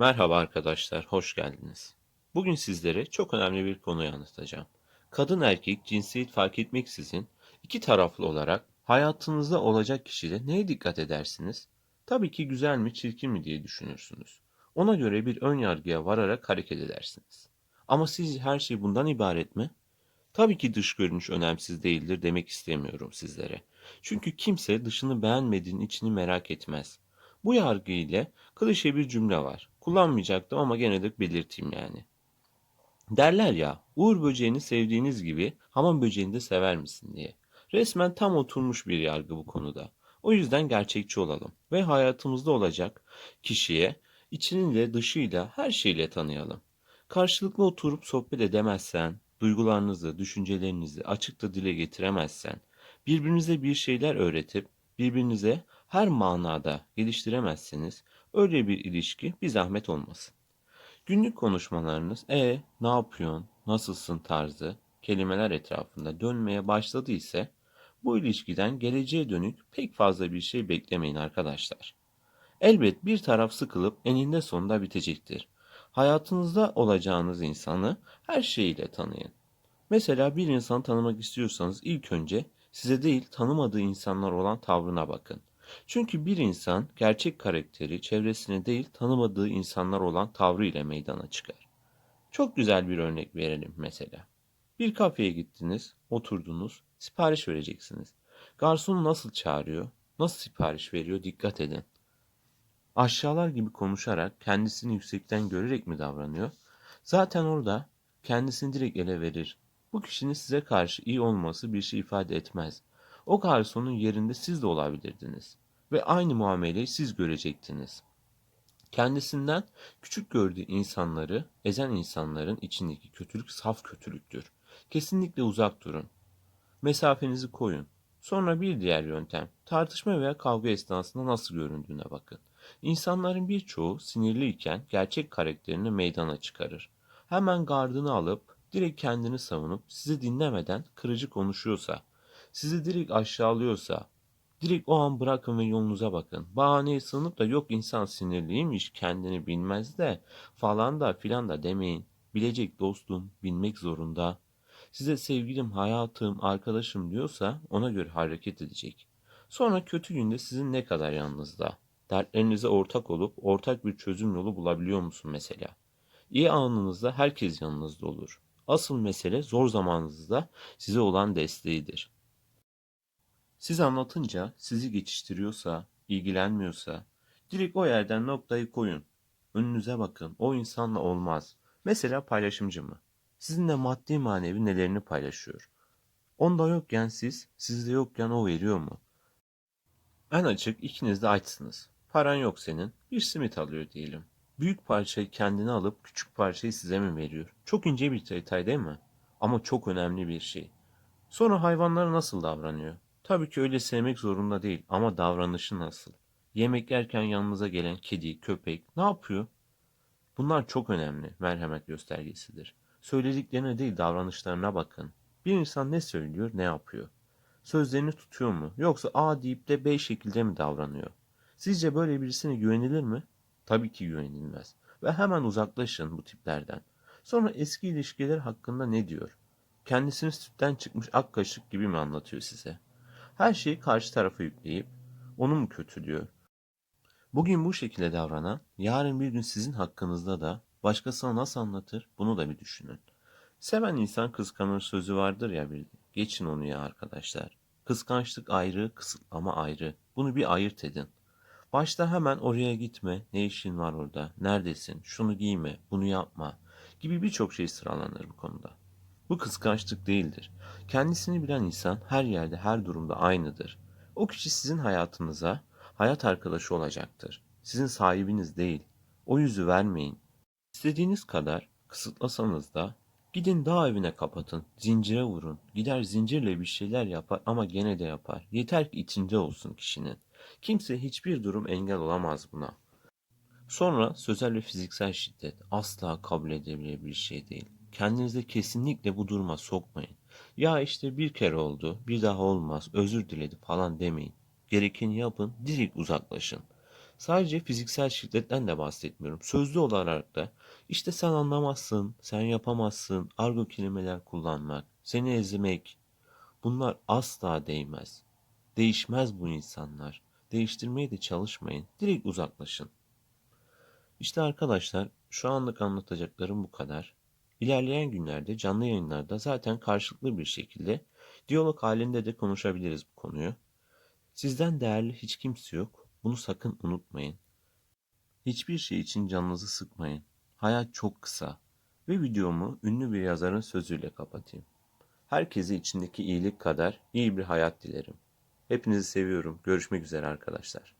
Merhaba arkadaşlar, hoş geldiniz. Bugün sizlere çok önemli bir konuyu anlatacağım. Kadın erkek cinsiyet fark etmeksizin iki taraflı olarak hayatınızda olacak kişide neye dikkat edersiniz? Tabii ki güzel mi çirkin mi diye düşünürsünüz. Ona göre bir ön yargıya vararak hareket edersiniz. Ama siz her şey bundan ibaret mi? Tabii ki dış görünüş önemsiz değildir demek istemiyorum sizlere. Çünkü kimse dışını beğenmediğinin içini merak etmez. Bu yargı ile klişe bir cümle var. Kullanmayacaktım ama gene de belirteyim yani. Derler ya, uğur böceğini sevdiğiniz gibi hamam böceğini de sever misin diye. Resmen tam oturmuş bir yargı bu konuda. O yüzden gerçekçi olalım ve hayatımızda olacak kişiye içiyle dışıyla her şeyle tanıyalım. Karşılıklı oturup sohbet edemezsen, duygularınızı, düşüncelerinizi açıkça dile getiremezsen, birbirinize bir şeyler öğretip birbirinize her manada geliştiremezseniz öyle bir ilişki bir zahmet olmasın. Günlük konuşmalarınız e ne yapıyorsun, nasılsın tarzı kelimeler etrafında dönmeye başladı ise bu ilişkiden geleceğe dönük pek fazla bir şey beklemeyin arkadaşlar. Elbet bir taraf sıkılıp eninde sonunda bitecektir. Hayatınızda olacağınız insanı her şeyiyle tanıyın. Mesela bir insanı tanımak istiyorsanız ilk önce size değil tanımadığı insanlar olan tavrına bakın. Çünkü bir insan gerçek karakteri çevresine değil tanımadığı insanlar olan tavrı ile meydana çıkar. Çok güzel bir örnek verelim mesela. Bir kafeye gittiniz, oturdunuz, sipariş vereceksiniz. Garson nasıl çağırıyor, nasıl sipariş veriyor dikkat edin. Aşağılar gibi konuşarak kendisini yüksekten görerek mi davranıyor? Zaten orada kendisini direkt ele verir. Bu kişinin size karşı iyi olması bir şey ifade etmez. O garsonun yerinde siz de olabilirdiniz ve aynı muameleyi siz görecektiniz. Kendisinden küçük gördüğü insanları ezen insanların içindeki kötülük saf kötülüktür. Kesinlikle uzak durun. Mesafenizi koyun. Sonra bir diğer yöntem, tartışma veya kavga esnasında nasıl göründüğüne bakın. İnsanların birçoğu sinirliyken gerçek karakterini meydana çıkarır. Hemen gardını alıp direkt kendini savunup sizi dinlemeden kırıcı konuşuyorsa, sizi direkt aşağılıyorsa, direkt o an bırakın ve yolunuza bakın. Bahaneye sığınıp da yok insan sinirliymiş kendini bilmez de falan da filan da demeyin. Bilecek dostum, bilmek zorunda. Size sevgilim, hayatım, arkadaşım diyorsa ona göre hareket edecek. Sonra kötü günde sizin ne kadar yanınızda? Dertlerinize ortak olup ortak bir çözüm yolu bulabiliyor musun mesela? İyi anınızda herkes yanınızda olur. Asıl mesele zor zamanınızda size olan desteğidir. Siz anlatınca sizi geçiştiriyorsa, ilgilenmiyorsa direkt o yerden noktayı koyun. Önünüze bakın. O insanla olmaz. Mesela paylaşımcı mı? Sizinle maddi manevi nelerini paylaşıyor? Onda yokken siz, sizde yokken o veriyor mu? En açık ikiniz de açsınız. Paran yok senin. Bir simit alıyor diyelim. Büyük parçayı kendine alıp küçük parçayı size mi veriyor? Çok ince bir detay değil mi? Ama çok önemli bir şey. Sonra hayvanlara nasıl davranıyor? Tabii ki öyle sevmek zorunda değil ama davranışı nasıl? Yemek yerken yanınıza gelen kedi, köpek ne yapıyor? Bunlar çok önemli merhamet göstergesidir. Söylediklerine değil davranışlarına bakın. Bir insan ne söylüyor, ne yapıyor? Sözlerini tutuyor mu? Yoksa A deyip de B şekilde mi davranıyor? Sizce böyle birisine güvenilir mi? Tabii ki güvenilmez. Ve hemen uzaklaşın bu tiplerden. Sonra eski ilişkiler hakkında ne diyor? Kendisini sütten çıkmış ak kaşık gibi mi anlatıyor size? Her şeyi karşı tarafa yükleyip onu mu kötülüyor? Bugün bu şekilde davranan, yarın bir gün sizin hakkınızda da başkasına nasıl anlatır bunu da bir düşünün. Seven insan kıskanır sözü vardır ya bir. Geçin onu ya arkadaşlar. Kıskançlık ayrı, kısıtlama ayrı. Bunu bir ayırt edin. Başta hemen oraya gitme, ne işin var orada, neredesin, şunu giyme, bunu yapma gibi birçok şey sıralanır bu konuda. Bu kıskançlık değildir. Kendisini bilen insan her yerde, her durumda aynıdır. O kişi sizin hayatınıza hayat arkadaşı olacaktır. Sizin sahibiniz değil. O yüzü vermeyin. İstediğiniz kadar kısıtlasanız da gidin dağ evine kapatın, zincire vurun. Gider zincirle bir şeyler yapar ama gene de yapar. Yeter ki içinde olsun kişinin. Kimse hiçbir durum engel olamaz buna. Sonra sözel ve fiziksel şiddet asla kabul edilebilir bir şey değil. Kendinizi kesinlikle bu duruma sokmayın. Ya işte bir kere oldu, bir daha olmaz, özür diledi falan demeyin. Gerekeni yapın, direkt uzaklaşın. Sadece fiziksel şiddetten de bahsetmiyorum. Sözlü olarak da işte sen anlamazsın, sen yapamazsın, argo kelimeler kullanmak, seni ezmek bunlar asla değmez. Değişmez bu insanlar. Değiştirmeye de çalışmayın. Direkt uzaklaşın. İşte arkadaşlar şu anlık anlatacaklarım bu kadar. İlerleyen günlerde canlı yayınlarda zaten karşılıklı bir şekilde diyalog halinde de konuşabiliriz bu konuyu. Sizden değerli hiç kimse yok. Bunu sakın unutmayın. Hiçbir şey için canınızı sıkmayın. Hayat çok kısa. Ve videomu ünlü bir yazarın sözüyle kapatayım. Herkese içindeki iyilik kadar iyi bir hayat dilerim. Hepinizi seviyorum. Görüşmek üzere arkadaşlar.